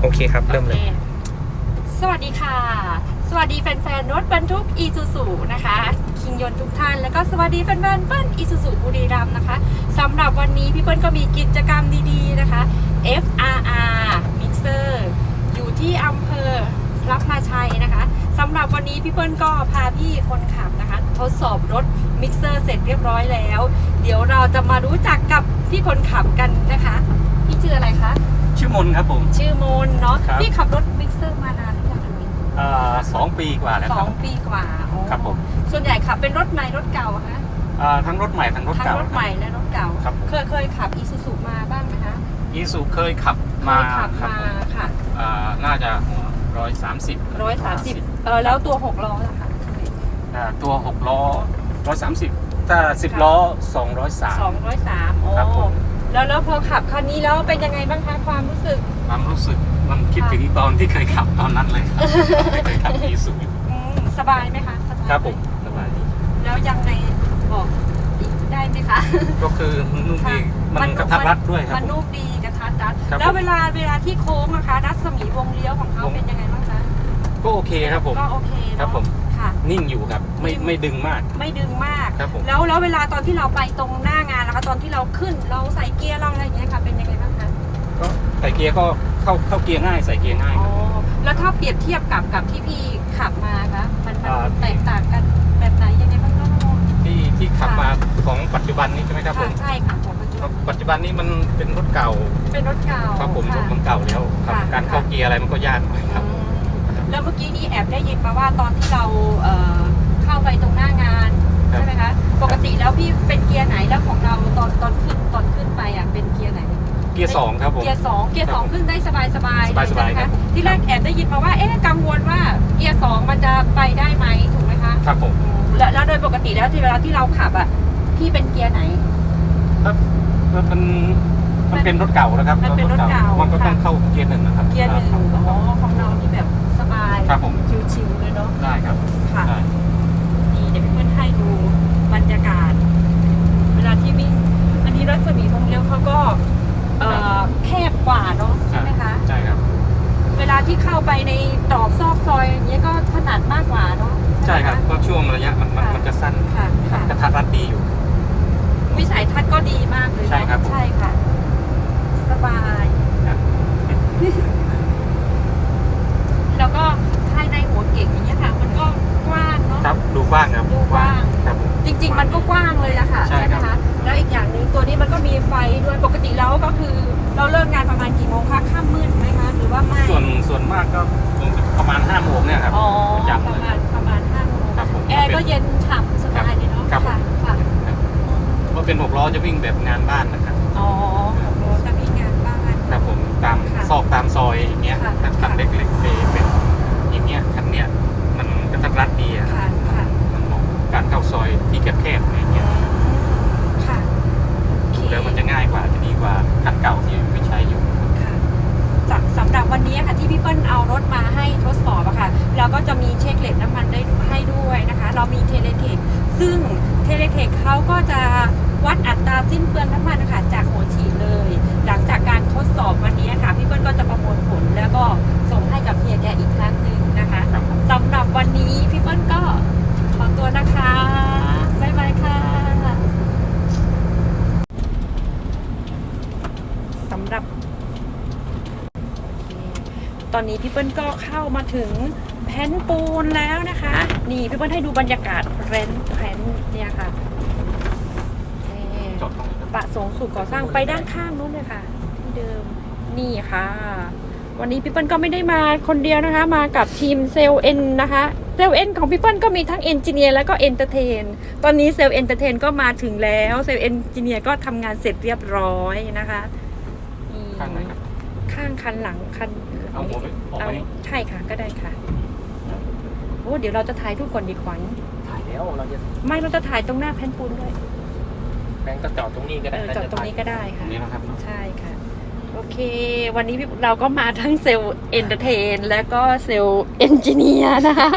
โอเคครับ เริ่มเลยโอคสวัสดีค่ะ สวัสดีแฟนๆ รถบรรทุกอีซูซูนะคะ คิงยนต์ทุกท่าน แล้วก็สวัสดีแฟนๆเปิ้ลอีซูซูบุรีรัมย์นะคะสำหรับวันนี้พี่เปิ้ลก็มีกิจกรรมดีๆนะคะ FRR Mixer อยู่ที่อำเภอรับมาชัยนะคะสำหรับวันนี้พี่เปิ้ลก็พาพี่คนขับนะคะ ทดสอบรถมิกเซอร์เสร็จเรียบร้อยแล้ว เดี๋ยวเราจะมารู้จักกับพี่คนขับกันนะคะ พี่ชื่ออะไรคะ ชื่อมนครับผม ชื่อโมนเนาะครับ พี่ขับรถมิกเซอร์มานานหรือยังคะพี่อ่าสองปีกว่าแล้วสคอรับ งปีกว่าอ๋อครับผม ส่วนใหญ่ขับเป็นรถใหม่รถเก่าอะคะอ่าทั้งรถใหม่ทั้งรถทั้งเก่ารถใหม่และรถเก่า ครับผมเคยเคยขับอีซูซูมาบ้างไหมคะอีซูเคยขับเคมายขับครับมาผมค่ะอ่าน่าจะร้อยสามสิบร้อยสามสิบเออแล้วตัวหกล้อล่ะคะตัวหกล้อร้อยสามสิบถ้าสิบล้อสองร้อยสาม สองร้อยสามโอ้ครับผม แล้วแล้วพอขับคันนี้แล้วเป็นยังไงบ้างคะความรู้สึก ความรู้สึกมันคิดถึงตอนที่เคยขับตอนนั้นเลยครับที่เคยขับอีซูอืมสบายไหมคะสบายไหครับผมสบายดีแล้วยังไงบอกอีกได้ไหมคะ ก็คือมันนุ่มดีมันกระทัดรัดด้วยครับมันผมนุ่มดีกระทัดรัดครับแล้วผมเวลาเวลาที่โค้งนะคะรัศมีวงเลี้ยวของเขาวงเป็นยังไงบ้างคะก็โอเคครับผมก็โอเคเนอะครับผมค่ะ นิ่งอยู่ครับ ไม่ไม่ดึงมาก ไม่ดึงมาก ครับผม แล้วแล้วเวลาตอนที่เราไปตรงหน้างานนะคะตอนที่เราขึ้นเราใส่เกียร์เราอะไรอย่างเงี้ยค่ะเป็นยังไงบ้างคะก็ใส่เกียร์ก็เข้าเข้าเกียร์ง่ายใส่เกียร์ง่ายอ๋คอรับแล้วถ้าเปรียบเทียบกับกับที่พี่ขับมาคะมันมันอ่าแตกต่างกันแบบไหนยังไงบ้างเนาะที่ที่ขับมาของปัจจุบันนี้ใช่ไหมครับผค่ะมใช่ค่ะของปัจจุเพบันราะปัจจุบันนี้มันเป็นรถเก่า เป็นรถเก่าครับผมรค่ะถมันเก่าแล้วครับค่ะการเข้าเกียร์อะไรมันก็ยากหน่อยครับอืม แล้วเมื่อกี้นี่แอบได้ยินมาว่าตอนที่เราเอ่อเข้าไปตรงหน้างานครับใช่ไหมคะ ปกติแล้วพี่เป็นเกียร์ไหนแล้วของเราตอนตอนขึ้นตอนขึ้นไปอะเป็นเกียร์ไหน เกียร์สองครับผม เกียร์สองเกียร์สองขึ้นได้สบายสบายสบายๆใช่ไหมครัคะบ ที่แรกแอบได้ยินมาว่าเอ๊ะกังวลว่าเกียร์สองมันจะไปได้ไหมถูกไหมคะครับผมแล้วแล้วโดยปกติแล้วที่เวลาที่เราขับอะพี่เป็นเกียร์ไหน ครับแล้วมันมันเป็นรถเก่านะครับมันเป็นรถเก่ามันก็ต้องค่ะเข้าเกียร์หนึ่งนะครับเกียร์หนึ่งครับอ๋อของเรานี่แบบสบาย ครับผม ชิวๆเลยเนาะ ได้ครับ ค่ะ ได้ นี่เดี๋ยวพี่เพื่อนให้ดูบรรยากาศ เวลาที่วิ่ง อันนี้รัศมีวงเลี้ยวเขาก็เอ่อแคบ กว่าเนาะใช่ไหมคะ ใช่ครับ เวลาที่เข้าไปในตรอกซอกซอยอย่างเงี้ยก็ถนัดมากกว่าเนาะใช่ไหมะ ครับเพราะช่วงระยะมันมันค่ะ มันจะสั้นค่ะค่ะกระทัดรัดดีอยู่ วิสัยทัศน์ก็ดีมากเลยเนอะใช่ครับผม ใช่ค่ะ สบาย ครับ แล้วก็ภายในหัวเก่งอย่างเงี้ยค่ะ มันก็กว้างเนาะ ครับดูกว้างครับดูกว้าง ครับผม จริง ๆ มันก็กว้างเลยอะค่ะใช่ไหมครัคะบแล้วอีกอย่างหนึ่ง ตัวนี้มันก็มีไฟด้วยปกติแล้วก็คือเราเลิกงานประมาณกี่โมงคะค่ำมืดไหมคะหรือว่าไม่ส่วนส่วนมากก็คงจะประมาณห้าโมงเนี่ยครับอ๋อประปจำระเลยมาณประมาณห้าโมงครับผมแอร์ก็เย็นฉ่ำสบายเลยเนาะครับค่ะค่ะ เพราะเป็นหกล้อจะวิ่งแบบงานบ้านนะครับ อ๋อของรถจะมีงานบ้าน ครับผมตามค่ะซอกตามซอยอย่างเงี้ยค่ะแต่คันค่ะ เล็กๆเป็นเป็นอย่างเงี้ยคันเนี้ยมันกระทัดรัดดีอะค่ะค่ะมันเหมาะกับการเข้าซอยที่แคบๆอะไรเงี้ย ค่ะโอเค แล้วมันจะ ง่ายกว่าจะดีกว่าคันเก่าที่ไม่ใช้อยู่ ค่ะสำสำหรับวันนี้ค่ะที่พี่เปิ้ลเอารถมาให้ทดสอบอะค่ะเราก็จะมีเช็คเลทน้ำมันได้ให้ด้วยนะคะ เรามีเทเลเทคซึ่งเทเลเทคเขาก็จะวัดอัตราสิ้นเปลืองน้ำมันนะคะจากหัวฉีดเลย หลังจากการทดสอบวันนี้ค่ะพี่เปิ้ลก็จะประมวลผลแล้วก็ส่งให้กับฮียแกอีกครั้งหนึ่งนะคะ ครับ สำหรับวันนี้พี่เปิ้ลก็ขอตัวนะคะบ๊ายบายค่ะสำหรับ ตอนนี้พี่เปิ้ลก็เข้ามาถึงแผ่นปูนแล้วนะคะ นี่พี่เปิ้ลให้ดูบรรยากาศแพนแผ่นเนี่ยค่ะนี่จบตรงนี้ครับประสงค์สู่ก่อสร้างไปด้านข้างนู้นเลยค่ะที่เดิมนี่ค่ะ วันนี้พี่เปิ้ลก็ไม่ได้มาคนเดียวนะคะ มากับทีมเซลเอ็นนะคะเซลเอ็นของพี่เปิ้ลก็มีทั้งเอนจิเนียร์แล้วก็เอนเตอร์เทนตอนนี้เซลเอนเตอร์เทนก็มาถึงแล้วเซลเอนจิเนียร์ก็ทำงานเสร็จเรียบร้อยนะคะนี่ ข้างไหนครับ ข้างคันหลังคันเอาหัวไปออกเอาไปนี่ใช่ค่ะก็ได้ค่ะโอ้เดี๋ยวเราจะถ่ายรูปก่อนดีขวัญถ่ายแล้วเราจะไม่เราจะถ่ายตรงหน้าแผ่นปูนด้วยแบงก็จอดตรงนี้ก็เอได้อจอดตรงนี้ก็ได้ตรค่ะ งนี้นะครับใช่ค่ะ โอเค วันนี้พี่เราก็มาทั้งเซลล์เอนเตอร์เทน แล้วก็เซลล์เอนจิเนียร์นะคะ